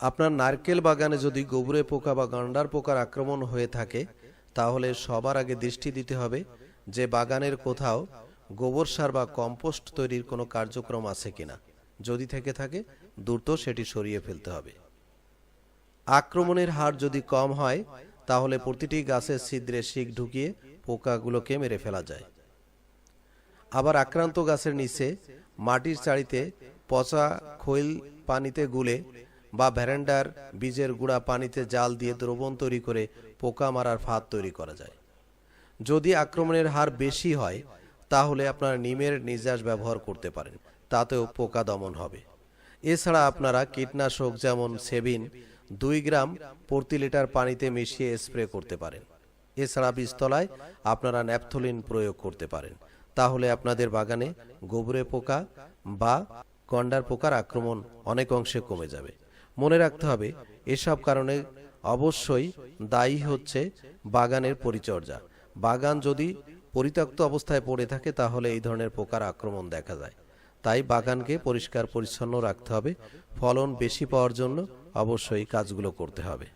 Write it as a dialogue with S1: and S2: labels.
S1: আপনার নারকেল বাগানে যদি গোবরে পোকা বা গান্ডার পোকার আক্রমণ হয়ে থাকে, তাহলে সবার আগে দৃষ্টি দিতে হবে যে বাগানের কোথাও গোবর সার বা কম্পোস্ট তৈরির কোনো কার্যক্রম আছে কিনা। যদি থেকে থাকে, দ্রুত সেটি সরিয়ে ফেলতে হবে। আক্রমণের হার যদি কম হয়, তাহলে প্রতিটি গাছের ছিদ্রে শিক ঢুকিয়ে পোকাগুলোকে মেরে ফেলা যায়। আবার আক্রান্ত গাছের নিচে মাটির চাড়িতে পচা খৈল পানিতে গুলে বা ভ্যারেন্ডার বীজের গুঁড়া পানিতে জাল দিয়ে দ্রবণ তৈরি করে পোকা মারার ফাঁদ তৈরি করা যায়। যদি আক্রমণের হার বেশি হয়, তাহলে আপনার নিমের নির্যাস ব্যবহার করতে পারেন, তাতেও পোকা দমন হবে। এছাড়া আপনারা কীটনাশক যেমন সেবিন, দুই গ্রাম প্রতি লিটার পানিতে মিশিয়ে স্প্রে করতে পারেন। এছাড়া বীজতলায় আপনারা ন্যাপথলিন প্রয়োগ করতে পারেন। তাহলে আপনাদের বাগানে গোবরে পোকা বা গন্ডার পোকার আক্রমণ অনেক অংশে কমে যাবে। মনে রাখতে হবে, এসব কারণে অবশ্যই দায়ী হচ্ছে বাগানের পরিচর্যা। বাগান যদি পরিত্যক্ত অবস্থায় পড়ে থাকে, তাহলে এই ধরনের পোকার আক্রমণ দেখা যায়। তাই বাগানকে পরিষ্কার পরিচ্ছন্ন রাখতে হবে। ফলন বেশি পাওয়ার জন্য অবশ্যই কাজগুলো করতে হবে।